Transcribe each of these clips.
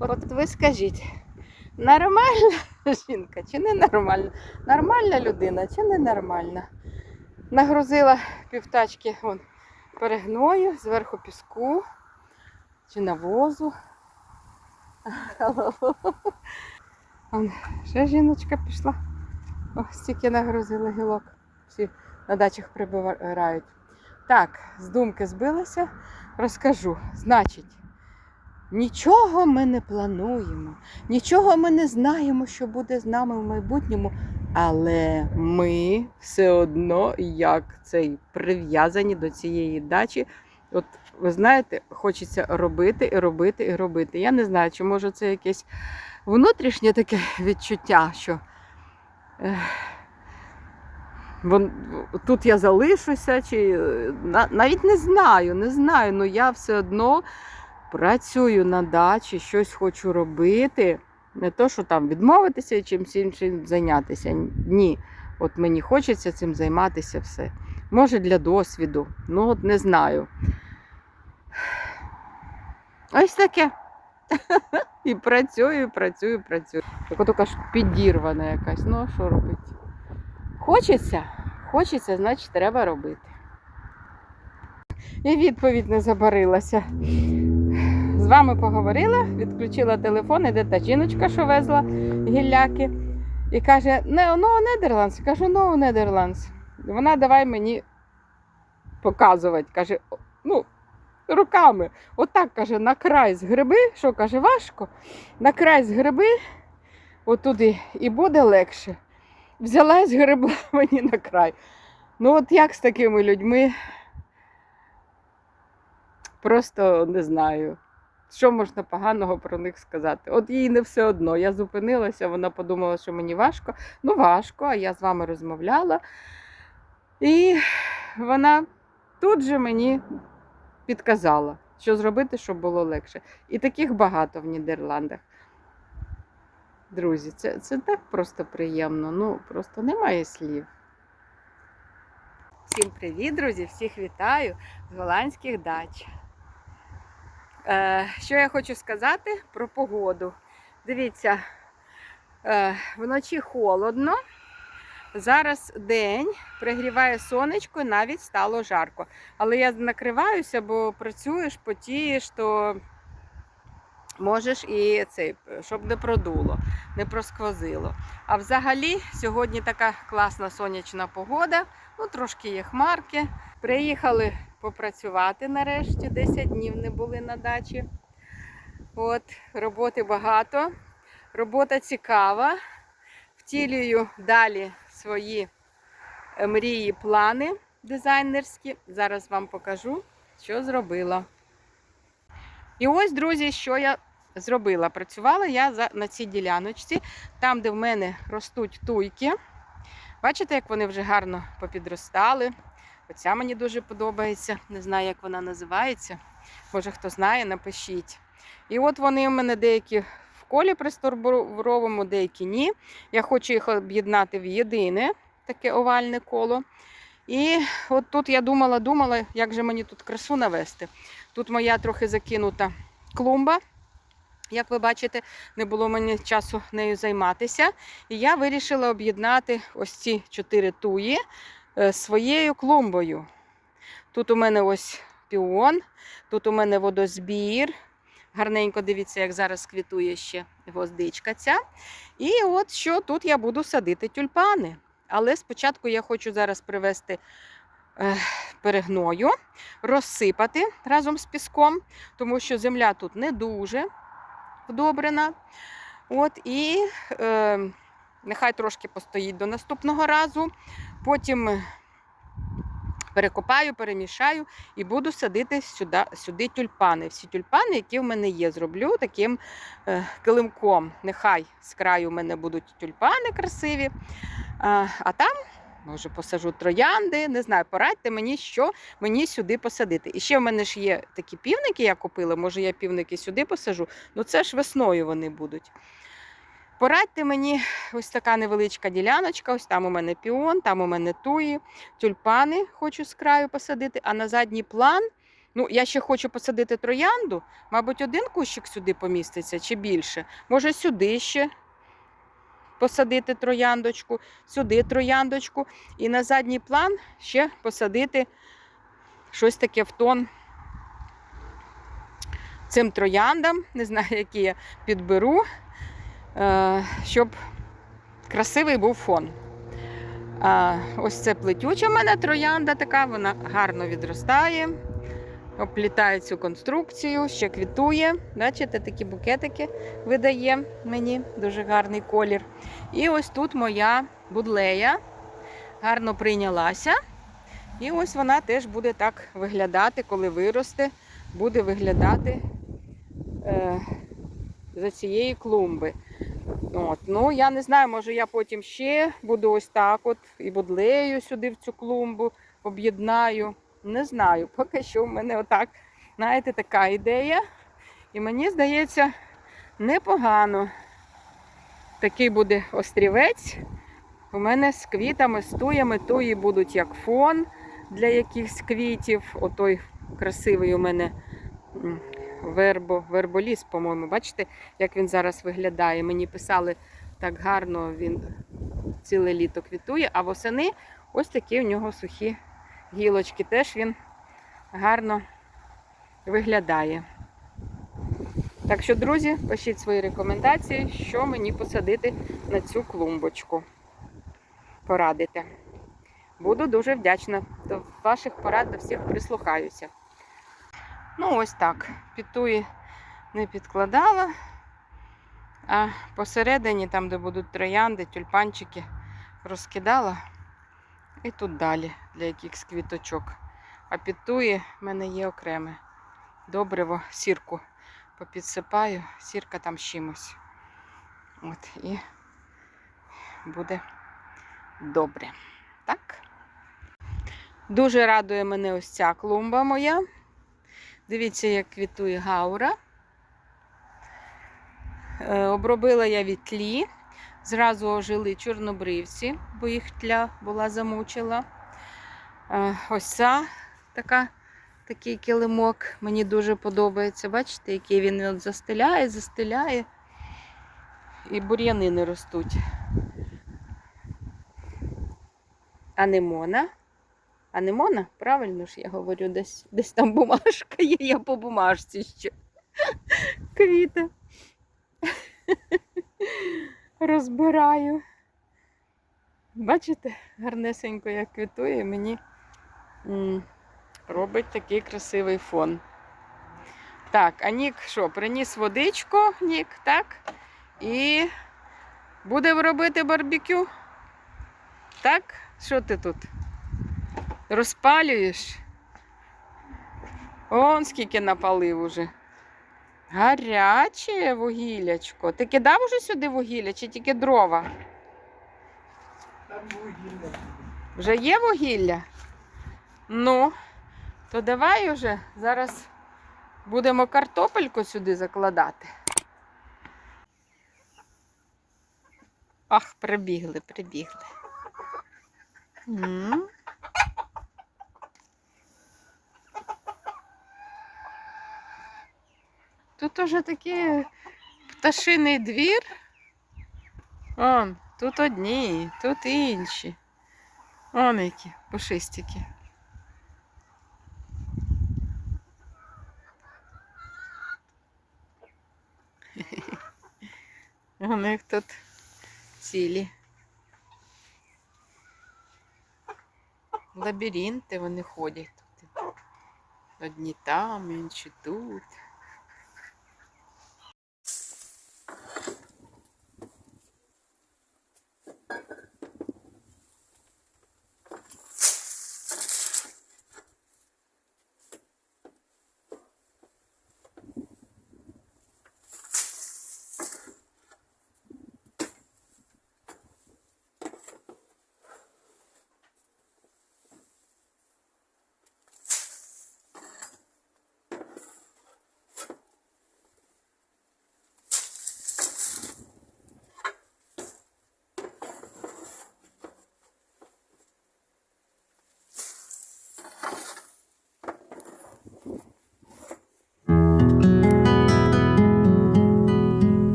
От ви скажіть, нормальна жінка чи не нормальна? Нормальна людина чи не нормальна? Нагрузила півтачки вон, перегною, зверху піску чи навозу. Вон, ще жіночка пішла. Ось стільки нагрузила гілок. Всі на дачах прибирають. Так, з думки збилася, розкажу. Значить, нічого ми не плануємо, нічого ми не знаємо, що буде з нами в майбутньому, але ми все одно як цей прив'язані до цієї дачі. От ви знаєте, хочеться робити і робити і робити. Я не знаю, чи може це якесь внутрішнє таке відчуття, що ех, тут я залишуся, чи е, на- навіть не знаю, не знаю. але я все одно працюю на дачі, щось хочу робити. Не то, що там відмовитися і чимось іншим зайнятися. Ні. От мені хочеться цим займатися все. Може для досвіду, ну от не знаю. Ось таке. І працюю, працюю, працюю. Так от ж підірвана якась. Ну, а що робити? Хочеться, хочеться, значить, треба робити. І відповідь не забарилася. З вами поговорила, відключила телефон, іде та жіночка, що везла гілляки. І каже: не, ну, Нідерландс. Кажу, ну, Нідерландс. Вона давай мені показувати. Каже, ну, руками. Отак каже, на край згриби, що каже, важко. На край згриби, отуди, і буде легше. Взяла і згребла мені на край. Ну, от як з такими людьми? Просто не знаю. Що можна поганого про них сказати? От їй не все одно. Я зупинилася, вона подумала, що мені важко. Ну, важко, а я з вами розмовляла. І вона тут же мені підказала, що зробити, щоб було легше. І таких багато в Нідерландах. Друзі, це, це так просто приємно. Ну, просто немає слів. Всім привіт, друзі! Всіх вітаю з голландських дач. Е, що я хочу сказати про погоду? Дивіться, е, вночі холодно. Зараз день пригріває сонечко, навіть стало жарко. Але я накриваюся, бо працюєш, потієш, то можеш і цей, щоб не продуло, не просквозило. А взагалі сьогодні така класна сонячна погода. Ну, трошки є хмарки. Приїхали попрацювати нарешті. 10 днів не були на дачі. От, роботи багато. Робота цікава. Втілюю далі свої е, мрії, плани дизайнерські. Зараз вам покажу, що зробила. І ось, друзі, що я зробила. Працювала я на цій діляночці, там, де в мене ростуть туйки. Бачите, як вони вже гарно попідростали. Оця мені дуже подобається. Не знаю, як вона називається. Може, хто знає, напишіть. І от вони в мене деякі в колі присторбуровому, деякі ні. Я хочу їх об'єднати в єдине таке овальне коло. І от тут я думала, думала, як же мені тут красу навести. Тут моя трохи закинута клумба. Як ви бачите, не було мені часу нею займатися. І я вирішила об'єднати ось ці чотири туї е, своєю клумбою. Тут у мене ось піон, тут у мене водозбір. Гарненько дивіться, як зараз квітує ще гвоздичка ця. І от що тут я буду садити тюльпани. Але спочатку я хочу зараз привезти е, перегною, розсипати разом з піском, тому що земля тут не дуже вдобрена. От, і е, нехай трошки постоїть до наступного разу. Потім перекопаю, перемішаю і буду садити сюди, сюди тюльпани. Всі тюльпани, які в мене є, зроблю таким е, килимком. Нехай з краю в мене будуть тюльпани красиві. А, а там, може, посажу троянди, не знаю, порадьте мені, що мені сюди посадити. І ще в мене ж є такі півники, я купила, може я півники сюди посажу. Ну це ж весною вони будуть. Порадьте мені ось така невеличка діляночка. Ось там у мене піон, там у мене туї, тюльпани хочу з краю посадити, а на задній план Ну, я ще хочу посадити троянду. Мабуть, один кущик сюди поміститься чи більше. Може, сюди ще посадити трояндочку, сюди трояндочку. І на задній план ще посадити щось таке в тон цим трояндам. Не знаю, які я підберу, е, щоб красивий був фон. А, ось це плетюча в мене троянда така, вона гарно відростає, оплітає цю конструкцію, ще квітує. Бачите, такі букетики видає мені, дуже гарний колір. І ось тут моя будлея гарно прийнялася. І ось вона теж буде так виглядати, коли виросте, буде виглядати е, за цієї клумби. От. Ну, я не знаю, може я потім ще буду ось так от і будлею сюди в цю клумбу об'єднаю. Не знаю, поки що в мене отак, знаєте, така ідея. І мені здається, непогано. Такий буде острівець. У мене з квітами, з туями, туї будуть як фон для якихось квітів. Отой красивий у мене вербо, верболіс, по-моєму. Бачите, як він зараз виглядає. Мені писали так гарно, він ціле літо квітує, а восени ось такі у нього сухі гілочки. Теж він гарно виглядає. Так що, друзі, пишіть свої рекомендації, що мені посадити на цю клумбочку. Порадите. Буду дуже вдячна. До ваших порад до всіх прислухаюся. Ну, ось так. Пітуї не підкладала. А посередині, там, де будуть троянди, тюльпанчики, розкидала. І тут далі для якихось квіточок. А пітуї в мене є окреме. Добриво, сірку попідсипаю, сірка там з чимось. От, і буде добре. Так? Дуже радує мене ось ця клумба моя. Дивіться, як квітує гаура. Е, Обробила я від тлі. Зразу ожили чорнобривці, бо їх тля була замучила. Е, ця така, такий килимок. Мені дуже подобається. Бачите, який він от застеляє, застеляє. І бур'яни не ростуть. Анемона. Анемона? Правильно ж я говорю, десь, десь там бумажка є, я по бумажці ще. Квіти. Розбираю. Бачите, гарнесенько як квітує, мені робить такий красивий фон. Так, а Нік що, приніс водичку, Нік, так? І буде робити барбекю? Так? Що ти тут? Розпалюєш? Он скільки напалив уже. Гаряче вугіллячко. Ти кидав уже сюди вугілля чи тільки дрова? Там вугілля. Вже є вугілля? Ну, то давай уже зараз будемо картопельку сюди закладати. Ах, прибігли, прибігли. М. Тут уже такий пташиний двір. Он, тут одні, тут інші. Он які пушистики. У них тут цілі. Лабіринти вони ходять тут. Одні там, інші тут.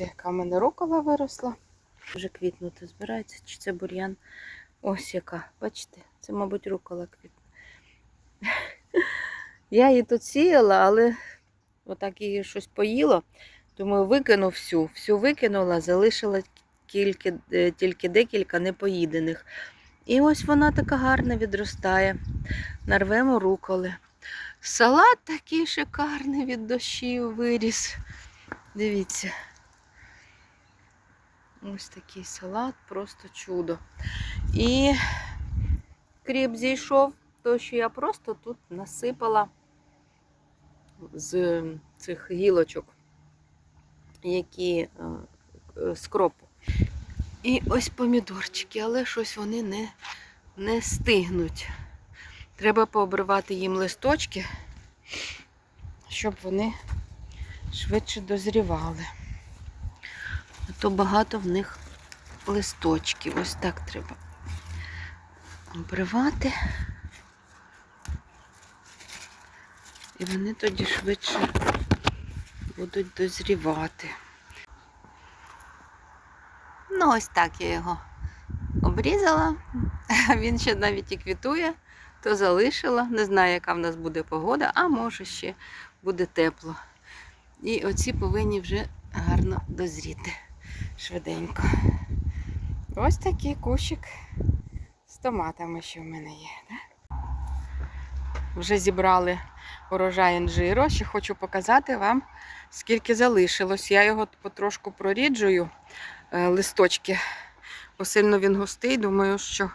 Дивіться, яка в мене рукола виросла. Вже квітнути збирається, чи це бур'ян? Ось яка. Бачите, це, мабуть, рукола квітне. Я її тут сіяла, але отак її щось поїло. Думаю, викину всю. Всю викинула, залишила тільки, е, тільки декілька непоїдених. І ось вона така гарна відростає. Нарвемо руколи. Салат такий шикарний від дощів виріс. Дивіться. Ось такий салат, просто чудо. І кріп зійшов, то що я просто тут насипала з цих гілочок, які е, е, з кропу. І ось помідорчики, але щось вони не, не стигнуть. Треба пообривати їм листочки, щоб вони швидше дозрівали. То багато в них листочків. Ось так треба обривати. І вони тоді швидше будуть дозрівати. Ну, ось так я його обрізала. Він ще навіть і квітує, то залишила. Не знаю, яка в нас буде погода, а може ще буде тепло. І оці повинні вже гарно дозріти швиденько. Ось такий кущик з томатами, що в мене є. Да? Вже зібрали урожай інжиру. Ще хочу показати вам, скільки залишилось. Я його потрошку проріджую, е, листочки, бо сильно він густий. Думаю, що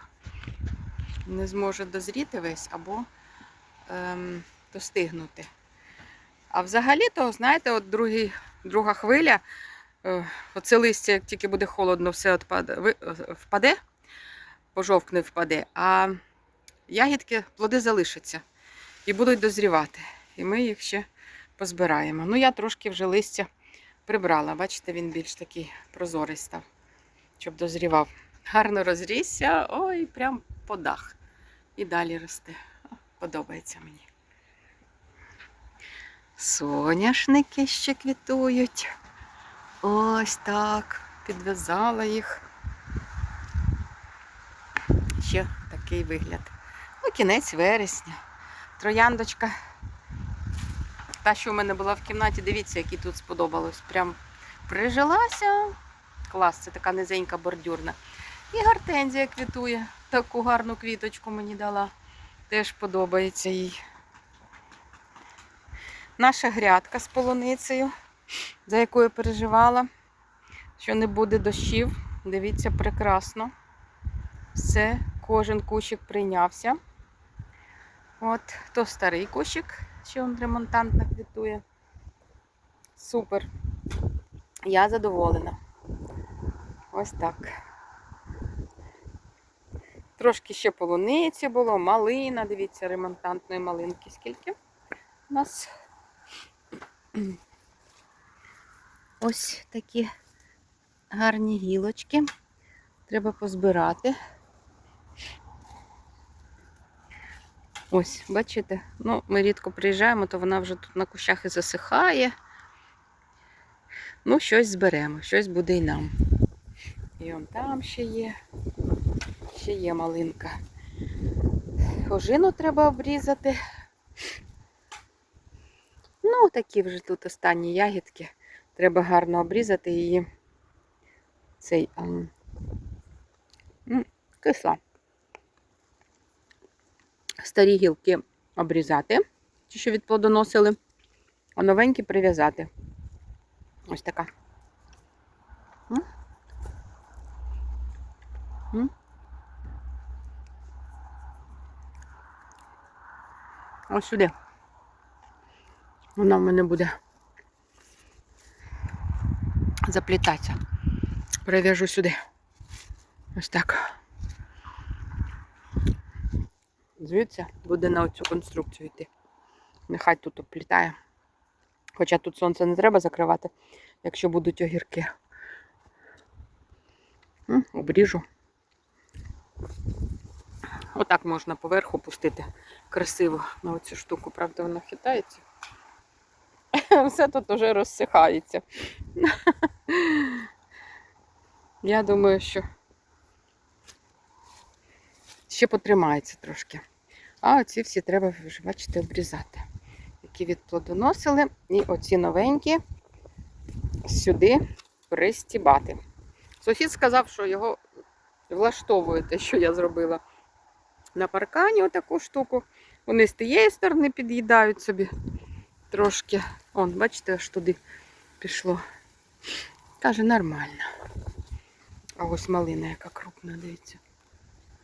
не зможе дозріти весь або ем, достигнути. А взагалі-то, знаєте, от другий, друга хвиля, оце листя, як тільки буде холодно, все е, впаде, пожовкне впаде, а ягідки, плоди залишаться і будуть дозрівати. І ми їх ще позбираємо. Ну, я трошки вже листя прибрала. Бачите, він більш такий прозорий став, щоб дозрівав. Гарно розрісся, ой, прям по дах. І далі росте. Подобається мені. Соняшники ще квітують. Ось так. Підв'язала їх. Ще такий вигляд. Ну, кінець вересня. Трояндочка. Та, що в мене була в кімнаті, дивіться, який тут сподобалось. Прям прижилася. Клас, це така низенька бордюрна. І гортензія квітує. Таку гарну квіточку мені дала. Теж подобається їй. Наша грядка з полуницею, за якою переживала, що не буде дощів. Дивіться, прекрасно. Все, кожен кущик прийнявся. От, то старий кущик, що він ремонтантно квітує. Супер. Я задоволена. Ось так. Трошки ще полуниці було, малина, дивіться, ремонтантної малинки. Скільки у нас? Ось такі гарні гілочки. Треба позбирати. Ось, бачите? Ну, ми рідко приїжджаємо, то вона вже тут на кущах і засихає. Ну, щось зберемо, щось буде й нам. І он там ще є. Ще є малинка. Ожину треба обрізати. Ну, такі вже тут останні ягідки. Треба гарно обрізати її. Цей ам, м, кисла. Старі гілки обрізати, ті, що відплодоносили, а новенькі прив'язати. Ось така. М? Ось сюди. Вона в мене буде заплітатися. Прив'яжу сюди. Ось так. Звідси буде на цю конструкцію йти. Нехай тут оплітає. Хоча тут сонце не треба закривати, якщо будуть огірки. Обріжу. Отак можна поверху пустити красиво на оцю штуку. Правда, вона хитається. Все тут уже розсихається. Я думаю, що ще потримається трошки. А оці всі треба, вже, бачите, обрізати. Які відплодоносили. І оці новенькі сюди пристібати. Сусід сказав, що його влаштовує те, що я зробила на паркані отаку штуку. Вони з тієї сторони під'їдають собі трошки. Он, бачите, аж туди пішло. Каже, нормально. А ось малина, яка крупна, дивіться.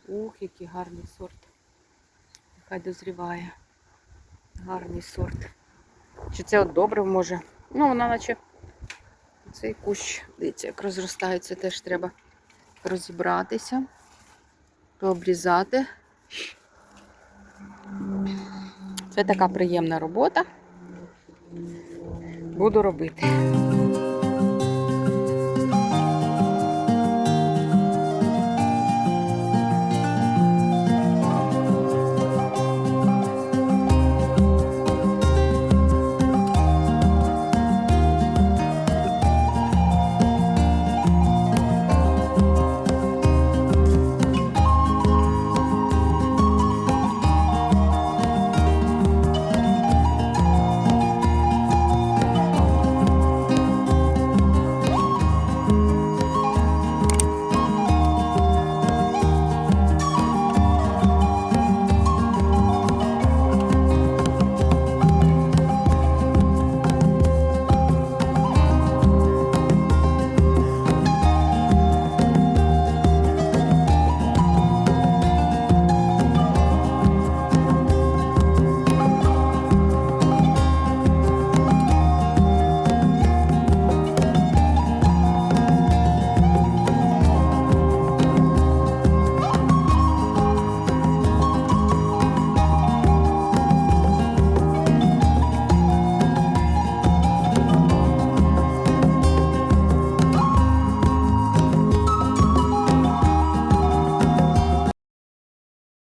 Ух, який гарний сорт. Нехай дозріває. Гарний сорт. Чи це от добре може? Ну, вона наче цей кущ, дивіться, як розростається, теж треба розібратися, пообрізати. Це така приємна робота. Буду робити.